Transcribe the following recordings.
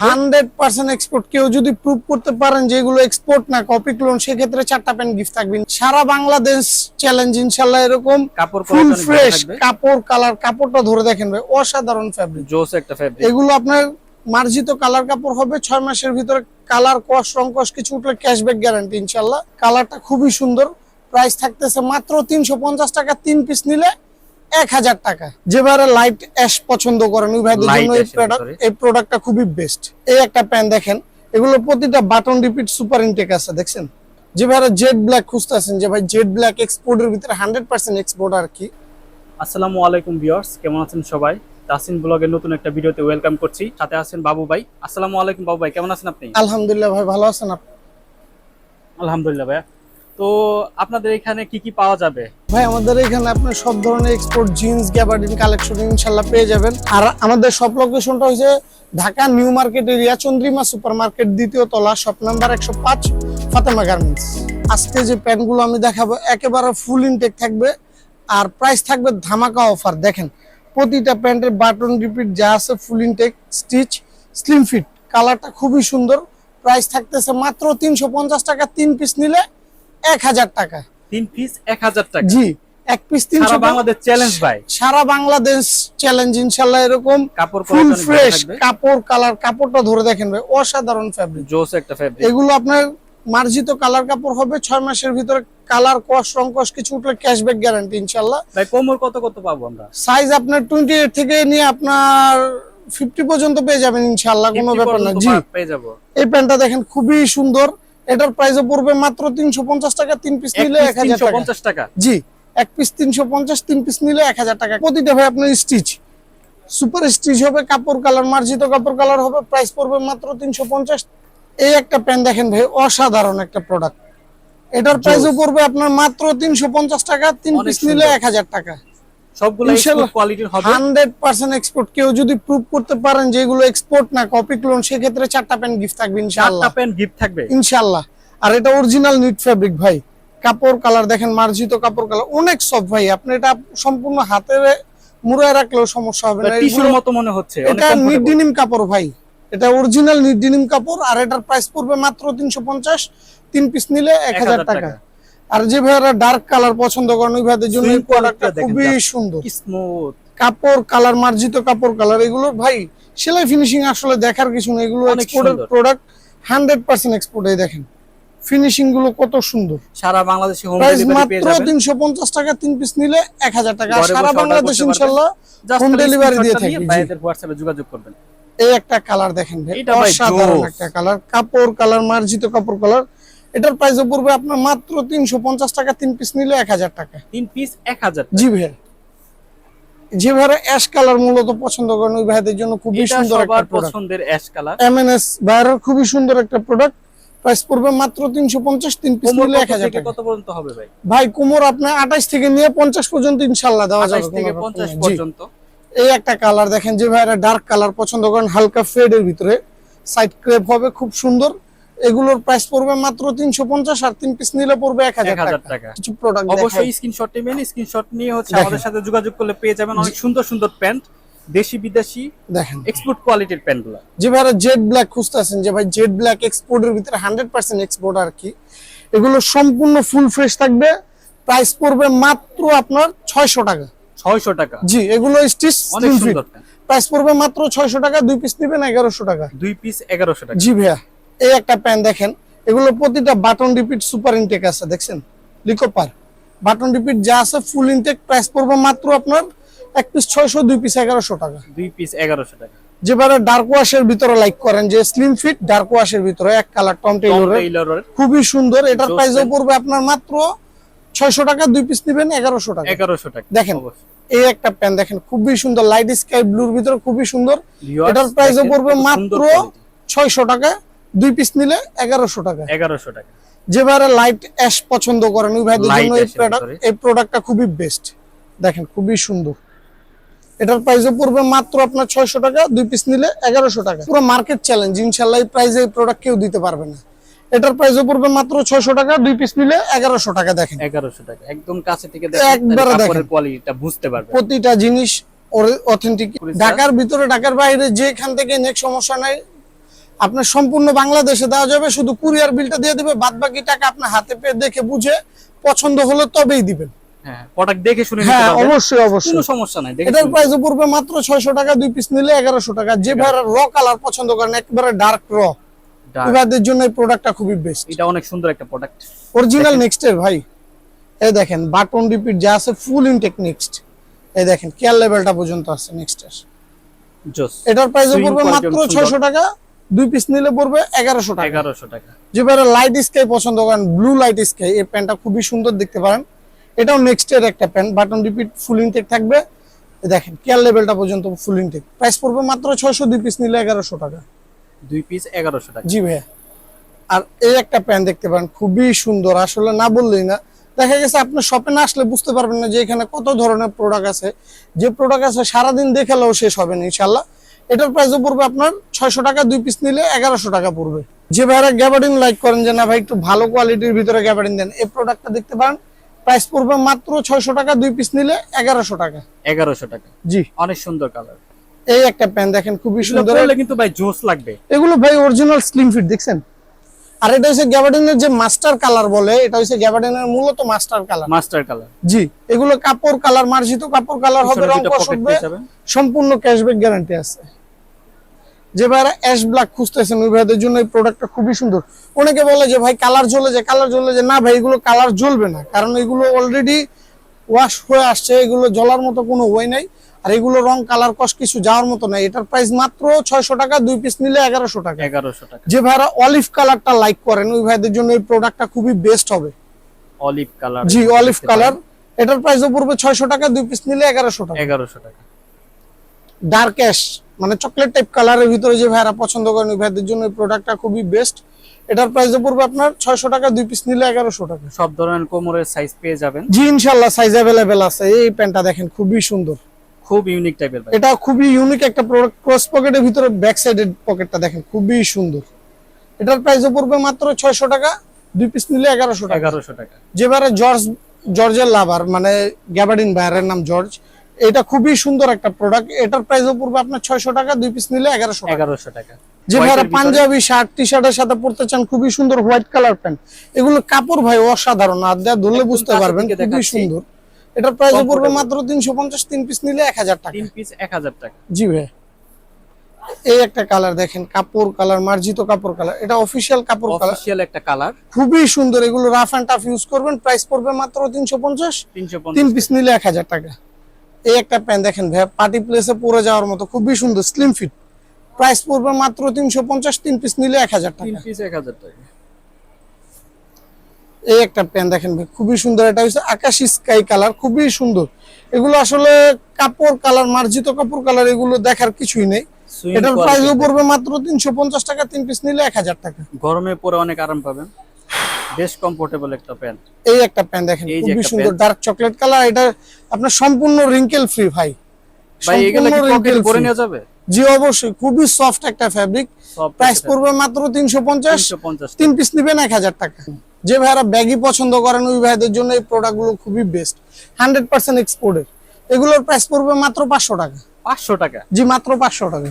Hundred percent export কেউ যদি prove করতে পারেন যে এগুলো এক্সপোর্ট না কপি ক্লোন সেক্ষেত্রে চারটা প্যান্ট গিফট থাকবেন সারা বাংলাদেশ চ্যালেঞ্জ ইনশাল্লাহ এরকম কাপড় ফুল ফ্রেশ কাপড় কালার কাপড়টা ধরে দেখেন ভাই অসাধারণ ফ্যাব্রিক জোস একটা ফেব্রিক এগুলো আপনার মার্জিত কালার কাপড় হবে ছয় মাসের ভিতরে কালার কস রং কস কিছু উঠলে ক্যাশব্যাক গ্যারান্টি ইনশাল্লাহ কালারটা খুবই সুন্দর প্রাইস থাকতেছে মাত্র তিনশো পঞ্চাশ টাকা তিন পিস নিলে এক হাজার টাকা। যেবারে লাইট অ্যাশ পছন্দ করেন ওই ভাইদের জন্য এই প্রোডাক্ট। এই প্রোডাক্টটা খুবই বেস্ট এই একটা প্যান্ট দেখেন এগুলো প্রতিটা বাটন রিপিট সুপার ইনটেক আছে দেখছেন? যে ভাইরা জেড ব্ল্যাক খুঁজতেছেন যে ভাই জেড ব্ল্যাক এক্সপোর্টের ভিতরে হান্ড্রেড পার্সেন্ট এক্সপোর্ট আর কি। আসসালামু আলাইকুম ভিউয়ার্স কেমন আছেন সবাই? তাসিন ব্লগের নতুন একটা ভিডিওতে ওয়েলকাম করছি। সাথে আছেন বাবু ভাই। আসসালামু আলাইকুম বাবু ভাই কেমন আছেন আপনি? আলহামদুলিল্লাহ ভাই ভালো আছেন আপনি? আলহামদুলিল্লাহ ভাইয়া। তো আপনাদের এখানে কি কি পাওয়া যাবে? ভাই, আমাদের এখানে আপনি সব ধরনের এক্সপোর্ট জিন্স গ্যাবার্ডিন কালেকশন ইনশাল্লাহ পেয়ে যাবেন। আর আমাদের সব লোকেশনটা হচ্ছে Dhaka new market area, Chandrima super market দ্বিতীয় তলা শপ নাম্বার একশো পাঁচ, ফাতেমা গার্মেন্টস। আজকে যে প্যান্টগুলো আমি দেখাবো, একেবারে ফুল ইনটেক থাকবে। আর প্রাইস থাকবে ধামাকা অফার দেখেন। প্রতিটা প্যান্টের বাটন রিপিট যা আছে full intake stitch slim fit কালারটা খুবই সুন্দর। প্রাইস থাকতেছে মাত্র তিনশো পঞ্চাশ টাকা, তিন পিস নিলে এক হাজার টাকা। তিন পিস এক হাজার টাকা। জি এক পিস সারা বাংলাদেশ চ্যালেঞ্জ ভাই। সারা বাংলাদেশ চ্যালেঞ্জ ইনশাল্লাহ এরকম। কাপড় ফুল ফ্রেশ কাপড় কালার কাপড়টা ধরে দেখেন ভাই অসাধারণ ফ্যাব্রিক জোস একটা ফেব্রিক এগুলো আপনার মার্জিত কালার কাপড় হবে ছয় মাসের ভিতরে কালার কস রং কস কিছু উঠলে ক্যাশব্যাক গ্যারান্টি ইনশাল্লাহ। ভাই কোমর কত কত পাবো আমরা? সাইজ আপনার টোয়েন্টি এইট থেকে নিয়ে আপনার ফিফটি পর্যন্ত পেয়ে যাবেন ইনশাল্লাহ কোনো ব্যাপার না। জি। পেয়ে যাব। এই প্যান্টটা দেখেন খুবই সুন্দর। এটার প্রাইসও পড়বে মাত্র তিনশো পঞ্চাশ টাকা তিন পিস নিলে এক হাজার টাকা। জি এক পিস তিনশো পঞ্চাশ তিন পিস নিলে এক হাজার টাকা। প্রতিটা ভাই আপনার স্টিচ সুপার স্টিচ হবে কাপড় কালার মার্জিত কাপড় কালার হবে প্রাইস পড়বে মাত্র তিনশো পঞ্চাশ। এই একটা প্যান্ট দেখেন ভাই অসাধারণ একটা প্রোডাক্ট এটার প্রাইসও পড়বে আপনার মাত্র তিনশো পঞ্চাশ টাকা তিন পিস নিলে এক হাজার টাকা। সবগুলো। কোয়ালিটির হবে। হান্ড্রেড পার্সেন্ট এক্সপোর্ট কেউ যদি প্রুভ করতে পারেন যে এগুলো এক্সপোর্ট না কপি ক্লোন সেক্ষেত্রে চারটা প্যান্ট গিফট থাকবে চারটা প্যান্ট গিফট থাকবে। ইনশাল্লাহ। আর এটা অরিজিনাল নিট ফেব্রিক ভাই। কাপড় কালার দেখেন মার্জিত কাপড় কালার অনেক সব ভাই। আপনি এটা সম্পূর্ণ হাতে মুড়ায় রাখলেও সমস্যা হবে না। টিস্যুর মতো মনে হচ্ছে এটা নিট ডিনিম কাপড় ভাই। এটা অরিজিনাল নিট ডিনিম কাপড় আর এটার প্রাইস পড়বে মাত্র তিনশো পঞ্চাশ। তিন পিস নিলে এক হাজার 1000 টাকা। টাকা। আর যে ভাইয়ারা ডার্ক কালার পছন্দ করেন ওই ভাইদের জন্য এই প্রোডাক্টটা খুবই সুন্দর। স্মুথ কাপড় কালার মার্জিত কাপড় কালার এগুলো ভাই সেলাই ফিনিশিং আসলে দেখার কিছু নেই এগুলো এক্সপোর্টের প্রোডাক্ট হান্ড্রেড পার্সেন্ট এক্সপোর্ট এই দেখেন। ফিনিশিংগুলো কত সুন্দর। সারা বাংলাদেশে হোম ডেলিভারি পেয়ে মাত্র যাবেন। তিনশো পঞ্চাশ টাকা তিন পিস নিলে এক হাজার টাকা। সারা বাংলাদেশ করতে ইনশাল্লাহ হোম ডেলিভারি দিয়ে থাকি। ভাইদের হোয়াটসঅ্যাপে যোগাযোগ করবেন। এই একটা কালার দেখেন ভাই অসাধারণ একটা কালার কাপড় কালার মার্জিত কাপড় কালার এটার পড়বে আপনার মাত্র তিনশো পঞ্চাশ টাকা তিন পিস নিলে এক হাজার টাকা। তিন পিস এক হাজার জি ভাই যে ভাইরা অ্যাশ কালার মূলত পছন্দ করেন ওই ভাইদের জন্য খুবই সুন্দর একটা প্রোডাক্ট পছন্দের অ্যাশ কালার এমএনএস ভাইরার খুবই সুন্দর একটা প্রোডাক্ট প্রাইস পড়বে মাত্র তিনশো পঞ্চাশ তিন পিস নিলে কত এক হাজার থেকে টাকা। কত পর্যন্ত হবে ভাই? ভাই কোমর আপনার আঠাশ থেকে নিয়ে পঞ্চাশ পর্যন্ত ইনশাল্লাহ দেওয়া যাবে 28 থেকে 50 পর্যন্ত। এই একটা কালার দেখেন যে ভাইরা ডার্ক কালার পছন্দ করেন হালকা ফেড এর ভিতরে। সাইড ক্রেপ হবে খুব সুন্দর। এগুলোর প্রাইস পড়বে মাত্র তিনশো পঞ্চাশ আর তিন পিস নিলে পড়বে এক হাজার 1000 টাকা। কিছু প্রোডাক্ট অবশ্যই স্ক্রিনশট নেবেন স্ক্রিনশট নিয়ে হচ্ছে আমাদের সাথে যোগাযোগ করলে পেয়ে যাবেন অনেক সুন্দর সুন্দর প্যান্ট দেশি বিদেশি দেখেন। এক্সপোর্ট কোয়ালিটির প্যান্টগুলো। যে ভাইরা জেড ব্ল্যাক খুঁজতেছেন যে ভাই জেড ব্ল্যাক এক্সপোর্টের ভিতরে হান্ড্রেড পার্সেন্ট এক্সপোর্ট আর কি। এগুলো সম্পূর্ণ ফুল ফ্রেশ থাকবে। প্রাইস পড়বে মাত্র আপনার ছয়শো টাকা। 600 টাকা। জি এগুলো স্টিচ অনেক সুন্দর প্রাইস পড়বে মাত্র ছয়শো টাকা দুই পিস নেবেন এগারোশো টাকা। দুই পিস 1100 টাকা। জি ভাইয়া। এই একটা প্যান্ট দেখেন এগুলো প্রতিটা বাটন রিপিট সুপার ইনটেক আছে দেখছেন? লিকোপার। বাটন রিপিট যা আছে ফুল ইনটেক প্রাইস পড়বে মাত্র আপনার এক পিস ছয়শো দুই পিস এগারোশো টাকা। দুই পিস 1100 টাকা। যেবারে ডার্ক ওয়াশের ভিতরে লাইক করেন যে স্লিম ফিট ডার্ক ওয়াশের ভিতরে এক কালার টম টেইলরের টেইলরের খুবই সুন্দর এটার প্রাইসও pen। পড়বে আপনার মাত্র ছয়শো টাকা দুই পিস নেবেন এগারোশো টাকা। 1100 টাকা দেখেন। এই একটা প্যান্ট দেখেন খুবই সুন্দর লাইট স্কাই ব্লুর ভিতরে খুবই সুন্দর। এটার প্রাইসও দেখেন পড়বে মাত্র quality। ছয়শো টাকা দুই পিস নিলে এগারোশো টাকা। এগারোশো টাকা। যে ভাইরা লাইট অ্যাশ পছন্দ করেন ওই ভাইদের জন্য এই প্রোডাক্ট এই প্রোডাক্টটা খুবই বেস্ট দেখেন খুবই সুন্দর। এটার প্রাইসও পড়বে মাত্র আপনার ছয়শো টাকা দুই পিস নিলে এগারোশো টাকা। পুরো মার্কেট চ্যালেঞ্জ ইনশাল্লাহ এই প্রাইসে এই প্রোডাক্ট কেউ দিতে পারবে না। এটার প্রাইসও পড়বে মাত্র ছয়শো টাকা দুই পিস নিলে এগারোশো টাকা দেখেন। 1100 টাকা। একদম কাছে থেকে একবারে দেখেন। কোয়ালিটিটা বুঝতে পারবেন। প্রতিটা জিনিস অথেন্টিক ঢাকার ভিতরে ঢাকার বাইরে যেখান থেকে নেক সমস্যা নাই আপনার সম্পূর্ণ বাংলাদেশে দেওয়া যাবে শুধু কুরিয়ার বিলটা দিয়ে দিবে বাদ বাকি টাকা আপনার হাতে পেয়ে দেখে বুঝে পছন্দ হলে তবেই দিবেন। হ্যাঁ প্রোডাক্ট দেখে শুনে হ্যাঁ অবশ্যই অবশ্যই। কোনো সমস্যা নাই এটার প্রাইস পড়বে মাত্র টাকা দুই পিস নিলে এগারোশো টাকা। যে ভাইরা র কালার পছন্দ করেন একেবারে ডার্ক র। জন্য এই প্রোডাক্টটা খুবই বেস্ট এটা অনেক সুন্দর একটা প্রোডাক্ট অরিজিনাল নেক্সট এর ভাই। এই দেখেন বাটন রিপিট যা আছে ফুল ইনটেক নেক্সট এই দেখেন কেয়ার লেভেলটা পর্যন্ত আছে নেক্সট এর জোস এটার প্রাইস পড়বে মাত্র অনেক সুন্দর। ছয়শো টাকা দুই পিস নিলে পড়বে এগারোশো টাকা। এগারোশো টাকা। যে ভাইরা লাইট স্কাই পছন্দ করেন ব্লু লাইট স্কাই এই প্যান্টটা খুবই সুন্দর দেখতে পারেন। এটাও নেক্সট এর একটা pant button repeat full intake থাকবে। দেখেন কেয়ার লেভেলটা পর্যন্ত ফুল ইনটেক প্রাইস পড়বে মাত্র ছয়শো দুই পিস নিলে এগারোশো টাকা। দুই পিস এগারোশো টাকা। জি ভাইয়া। আর এই একটা প্যান্ট দেখতে পারেন খুবই সুন্দর। আসলে না বললেই না। দেখা গেছে আপনি শপে না আসলে বুঝতে পারবেন না যে এখানে কত ধরনের প্রোডাক্ট আছে। যে প্রোডাক্ট আছে সারাদিন দেখালেও শেষ হবে না ইনশাল্লাহ এটার প্রাইসও পড়বে আপনার ছয়শো টাকা দুই পিস নিলে এগারোশো টাকা পড়বে। যে ভাইরা গ্যাবার্ডিন লাইক করেন যে না ভাই একটু ভালো কোয়ালিটির ভিতরে গ্যাবার্ডিন দেন। এই প্রোডাক্টটা দেখতে পারেন প্রাইস পড়বে মাত্র ছয়শো টাকা দুই পিস নিলে এগারোশো টাকা। এগারোশো টাকা। জি। অনেক সুন্দর কালার এই একটা প্যান্ট দেখেন খুবই সুন্দর। কিন্তু ভাই জোস লাগবে। এগুলো ভাই অরিজিনাল স্লিম ফিট দেখছেন? আর এটা হচ্ছে গ্যাবার্ডিনের যে মাস্টার কালার বলে এটা হচ্ছে গ্যাবার্ডিনের মূলত মাস্টার কালার মাস্টার কালার জি এগুলো কাপড় কালার মার্জিত কাপড় কালার হবে রং সম্পূর্ণ ক্যাশব্যাক গ্যারান্টি আছে। যে ভাইরা অ্যাশ ব্ল্যাক খুঁজতেছেন ওই ভাইদের জন্য এই প্রোডাক্টটা খুবই সুন্দর। অনেকে বলে যে ভাই কালার জ্বলে যায় কালার জ্বলে যায়। না ভাই এগুলো কালার জ্বলবে না। কারণ এগুলো অলরেডি ওয়াশ হয়ে আসছে এগুলো জ্বলার মতো কোনো ওয়ে নাই। আর এগুলো রং কালার কস কিছু যাওয়ার মতো নাই। এটার প্রাইস মাত্র ছয়শো টাকা দুই পিস নিলে এগারোশো টাকা। এগারোশো টাকা। যে ভাইরা অলিভ কালারটা লাইক করেন ওই ভাইদের জন্য এই প্রোডাক্টটা খুবই বেস্ট হবে। অলিভ কালার জি অলিভ কালার এটার প্রাইসও পড়বে ছয়শো টাকা দুই পিস নিলে এগারোশো টাকা। এগারোশো টাকা। ডার্ক অ্যাশ মানে চকলেট টাইপ কালারের ভিতরে যে ভাইরা পছন্দ করেন ওই ভাইদের জন্য এই প্রোডাক্টটা খুবই বেস্ট এটার প্রাইসও পড়বে আপনার ছয়শো টাকা দুই পিস নিলে এগারোশো টাকা। সব ধরনের কোমরের সাইজ পেয়ে যাবেন। জি ইনশাল্লাহ সাইজ অ্যাভেলেবেল আছে। এই প্যান্টটা দেখেন খুবই সুন্দর। খুব ইউনিক টাইপের এটা খুবই ইউনিক একটা প্রোডাক্ট ক্রস পকেটের ভিতরে ব্যাক সাইডের পকেটটা দেখেন খুবই সুন্দর। এটার প্রাইসও পড়বে মাত্র ছয়শো টাকা দুই পিস নিলে এগারোশো টাকা। এগারোশো টাকা। যেবারে জর্জ জর্জের লাভার মানে গ্যাবার্ডিন ভাইয়ারের নাম জর্জ এটা খুবই সুন্দর একটা প্রোডাক্ট এটার প্রাইসও পড়বে আপনার ছয়শো টাকা দুই পিস নিলে এগারোশো এগারোশো টাকা। যে ভাইরা পাঞ্জাবি শার্ট টি শার্টের সাথে পড়তে চান খুবই সুন্দর হোয়াইট কালার প্যান্ট এগুলো কাপড় ভাই অসাধারণ। আর দেয়া ধরলে বুঝতে পারবেন খুবই সুন্দর। এটার প্রাইসও পড়বে মাত্র তিনশো পঞ্চাশ তিন পিস নিলে এক হাজার টাকা। তিন পিস এক হাজার টাকা। জি ভাই। এই একটা কালার দেখেন কাপড় কালার মার্জিত কাপড় কালার এটা অফিসিয়াল কাপড় কালার অফিসিয়াল একটা কালার খুবই সুন্দর। এগুলো রাফ অ্যান্ড টাফ ইউজ করবেন। প্রাইস পড়বে মাত্র তিনশো পঞ্চাশ তিনশো তিন পিস নিলে এক হাজার টাকা। এই একটা প্যান্ট দেখেন ভাই পার্টি প্লেসে পরে যাওয়ার মতো খুবই সুন্দর স্লিম ফিট প্রাইস পড়বে মাত্র তিনশো পঞ্চাশ তিন পিস নিলে এক হাজার তিন টাকা পিস এক হাজার টাকা। এই একটা প্যান্ট দেখেন ভাই খুবই সুন্দর। এটা হচ্ছে আকাশি স্কাই কালার খুবই সুন্দর। এগুলো আসলে কাপড় কালার মার্জিত কাপড় কালার এগুলো দেখার কিছুই নেই। এটার প্রাইসও পড়বে মাত্র তিনশো পঞ্চাশ টাকা তিন পিস নিলে এক হাজার টাকা। গরমে পরে অনেক আরাম পাবেন। বেশ কমফোর্টেবল একটা প্যান্ট এই একটা প্যান্ট দেখেন খুবই সুন্দর ডার্ক চকলেট কালার এটা আপনার সম্পূর্ণ রিঙ্কেল ফ্রি ভাই। ভাই এগুলো কি পকেটে করে নেওয়া যাবে? জি অবশ্যই খুবই সফট একটা ফ্যাব্রিক প্রাইস পড়বে মাত্র তিনশো পঞ্চাশ। তিনশো পঞ্চাশ তিন পিস নিবেন এক হাজার টাকা। যে ভাইরা ব্যাগই পছন্দ করেন ওই ভাইদের জন্য এই প্রোডাক্টগুলো খুবই বেস্ট হান্ড্রেড পার্সেন্ট এক্সপোর্টের এগুলোর প্রাইস পড়বে মাত্র পাঁচশো টাকা। পাঁচশো টাকা। জি মাত্র পাঁচশো টাকা।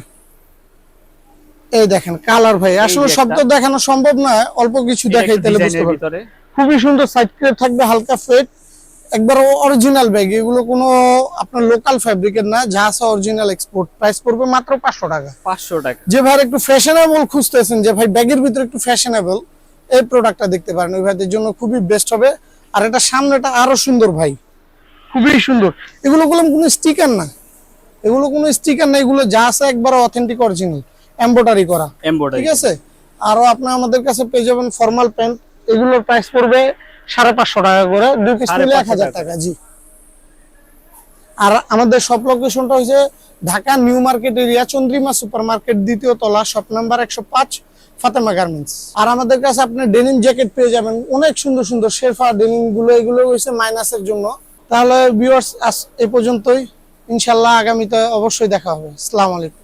এই দেখেন কালার ভাই। আসলে সব তো দেখানো সম্ভব নয় অল্প কিছু দেখাই তাহলে বুঝতে পারবেন। খুবই সুন্দর সাইড ক্রেপ থাকবে হালকা ফেট একবার অরিজিনাল ব্যাগ এগুলো কোনো আপনার লোকাল ফ্যাব্রিকের না যা আছে অরিজিনাল এক্সপোর্ট প্রাইস পড়বে মাত্র পাঁচশো টাকা। পাঁচশো টাকা। যে ভাই একটু ফ্যাশনেবল খুঁজতেছেন যে ভাই ব্যাগের ভিতরে একটু ফ্যাশনেবল এই প্রোডাক্টটা দেখতে পারেন। ওই ভাইদের জন্য খুবই বেস্ট হবে। আর এটা সামনেটা আরও সুন্দর ভাই। খুবই সুন্দর। এগুলো কোনো কোনো স্টিকার না। এগুলো কোনো স্টিকার না এগুলো যা আছে একবার অথেন্টিক অরিজিনাল এমব্রয়ডারি করা। এমব্রয়ডারি ঠিক আছে? আরও আপনার আমাদের কাছে পেয়ে যাবেন ফর্মাল প্যান্ট এগুলোর প্রাইস পড়বে সাড়ে পাঁচশো টাকা করে দুই পিস নিলে এক হাজার টাকা। টাকা জি। আর আমাদের সব লোকেশনটা হচ্ছে Dhaka new market area Chandrima super market দ্বিতীয় তলা শপ নাম্বার একশো পাঁচ ফাতেমা গার্মেন্টস। আর আমাদের কাছে আপনি ডেনিম জ্যাকেট পেয়ে যাবেন অনেক সুন্দর সুন্দর শেরফা ডেনিমগুলো এগুলো হয়েছে মাইনাসের জন্য। তাহলে ভিউয়ার্স এ পর্যন্তই। ইনশাল্লাহ আগামীতে অবশ্যই দেখা হবে। আসসালামু আলাইকুম।